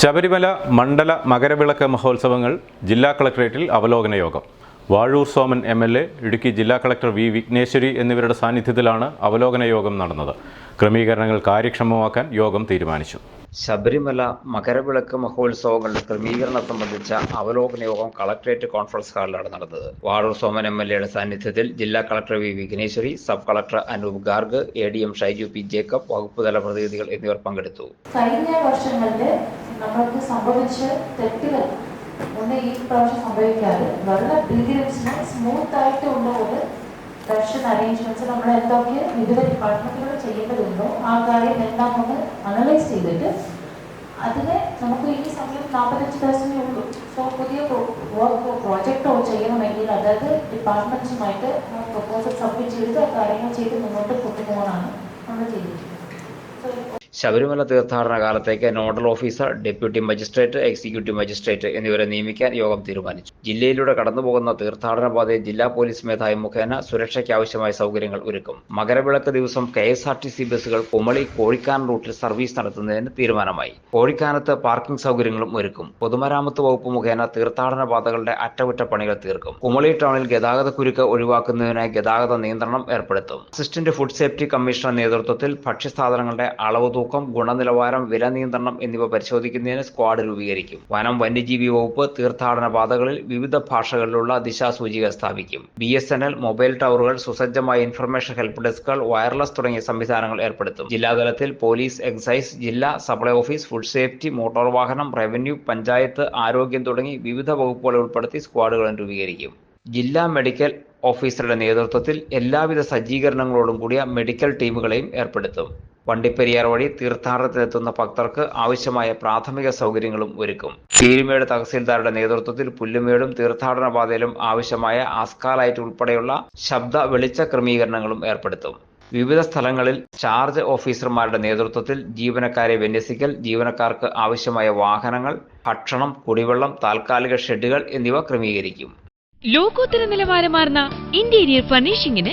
ശബരിമല മണ്ഡല മകരവിളക്ക് മഹോത്സവങ്ങൾ ജില്ലാ കളക്ടറേറ്റിൽ അവലോകന യോഗം. Vazhoor Soman M L A Idukki ജില്ലാ കളക്ടർ വി വിഘ്നേശ്വരി എന്നിവരുടെ സാന്നിധ്യത്തിലാണ് അവലോകന യോഗം നടന്നത്. ക്രമീകരണങ്ങൾ കാര്യക്ഷമമാക്കാൻ യോഗം തീരുമാനിച്ചു. ശബരിമല മകരവിളക്ക് മഹോത്സവങ്ങളുടെ ക്രമീകരണം സംബന്ധിച്ച അവലോകന യോഗം കളക്ടറേറ്റ് കോൺഫറൻസ് ഹാളിലാണ് നടന്നത്. വാഴൂർ സോമൻ എം എൽ എയുടെ സാന്നിധ്യത്തിൽ ജില്ലാ collector V Vighneshwari sub collector Anoop Garg A D M Shaiju P Jacob വകുപ്പുതല പ്രതിനിധികൾ എന്നിവർ പങ്കെടുത്തു. കഴിഞ്ഞ വർഷങ്ങളിൽ നമ്മൾക്ക് സംഭവിച്ച തെറ്റുകൾ ഒന്ന് ഈ പ്രാവശ്യം സംഭവിക്കാതെ. വളരെ സ്മൂത്ത് ആയിട്ട് ഉള്ള ദർശന അറേഞ്ച്മെന്റ്സ് നമ്മൾ എന്തൊക്കെ വിവിധ ഡിപ്പാർട്ട്മെന്റുകൾ ചെയ്യേണ്ടതുണ്ടോ ആ കാര്യം എല്ലാം ഒന്ന് അനലൈസ് ചെയ്തിട്ട് അതിനെ നമുക്ക് ഈ സമയം നാൽപ്പത്തഞ്ച് ദിവസമേ ഉള്ളൂ. സോ പുതിയ വർക്ക് പ്രോജക്റ്റോ ചെയ്യണമെങ്കിൽ അതായത് ഡിപ്പാർട്ട്മെന്റ്സുമായിട്ട് പ്രപ്പോസൽ സബ്മിറ്റ് ചെയ്ത് കാര്യങ്ങൾ ചെയ്ത് മുന്നോട്ട് കൊണ്ടുപോകാനാണ് നമ്മൾ ചെയ്തിരിക്കുന്നത്. സോ ശബരിമല തീർത്ഥാടന കാലത്തേക്ക് nodal officer deputy magistrate executive magistrate എന്നിവരെ നിയമിക്കാൻ യോഗം തീരുമാനിച്ചു. ജില്ലയിലൂടെ കടന്നുപോകുന്ന തീർത്ഥാടന പാതയിൽ ജില്ലാ പോലീസ് മേധാവി മുഖേന സുരക്ഷയ്ക്ക് ആവശ്യമായ സൗകര്യങ്ങൾ ഒരുക്കും. മകരവിളക്ക് ദിവസം K S R T C ബസ്സുകൾ കുമളി കോഴിക്കാൻ റൂട്ടിൽ സർവീസ് നടത്തുന്നതിന് തീരുമാനമായി. കോഴിക്കാനത്ത് പാർക്കിംഗ് സൗകര്യങ്ങളും ഒരുക്കും. പൊതുമരാമത്ത് വകുപ്പ് മുഖേന തീർത്ഥാടന പാതകളുടെ അറ്റകുറ്റപ്പണികൾ തീർക്കും. കുമളി ടൗണിൽ ഗതാഗത കുരുക്ക് ഒഴിവാക്കുന്നതിനായി ഗതാഗത നിയന്ത്രണം ഏർപ്പെടുത്തും. അസിസ്റ്റന്റ് ഫുഡ് സേഫ്റ്റി കമ്മീഷണർ നേതൃത്വത്തിൽ ഭക്ഷ്യസാധനങ്ങളുടെ അളവ് തൂക്കം ഗുണനിലവാരം വില നിയന്ത്രണം എന്നിവ പരിശോധിക്കുന്നതിന് സ്ക്വാഡ് രൂപീകരിക്കും. വനം വന്യജീവി വകുപ്പ് തീർത്ഥാടന പാതകളിൽ വിവിധ ഭാഷകളിലുള്ള ദിശാസൂചിക സ്ഥാപിക്കും. B S N L mobile ടവറുകൾ സുസജ്ജമായ ഇൻഫർമേഷൻ ഹെൽപ്പ് ഡെസ്കുകൾ വയർലെസ് തുടങ്ങിയ സംവിധാനങ്ങൾ ഏർപ്പെടുത്തും. ജില്ലാതലത്തിൽ പോലീസ് എക്സൈസ് ജില്ലാ supply office food safety motor വാഹനം റവന്യൂ പഞ്ചായത്ത് ആരോഗ്യം തുടങ്ങി വിവിധ വകുപ്പുകളെ ഉൾപ്പെടുത്തി സ്ക്വാഡുകൾ രൂപീകരിക്കും. ജില്ലാ മെഡിക്കൽ ഓഫീസറുടെ നേതൃത്വത്തിൽ എല്ലാവിധ സജ്ജീകരണങ്ങളോടും കൂടിയ മെഡിക്കൽ ടീമുകളെയും ഏർപ്പെടുത്തും. വണ്ടിപ്പെരിയാർ വഴി തീർത്ഥാടനത്തിനെത്തുന്ന ഭക്തർക്ക് ആവശ്യമായ പ്രാഥമിക സൗകര്യങ്ങളും ഒരുക്കും. പീരുമേട് തഹസീൽദാരുടെ നേതൃത്വത്തിൽ പുല്ലുമേടും തീർത്ഥാടന പാതയിലും ആവശ്യമായ ആസ്കാലൈറ്റ് ഉൾപ്പെടെയുള്ള ശബ്ദ വെളിച്ച ക്രമീകരണങ്ങളും ഏർപ്പെടുത്തും. വിവിധ സ്ഥലങ്ങളിൽ ചാർജ് ഓഫീസർമാരുടെ നേതൃത്വത്തിൽ ജീവനക്കാരെ വിന്യസിക്കൽ ജീവനക്കാർക്ക് ആവശ്യമായ വാഹനങ്ങൾ ഭക്ഷണം കുടിവെള്ളം താൽക്കാലിക ഷെഡുകൾ എന്നിവ ക്രമീകരിക്കും. ലോകോത്തര നിലവാരമാർന്ന interior ഫർണിഷിംഗിന്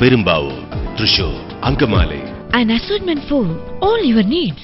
Perumbavoor Thrissur Angamaly assortment for all your needs.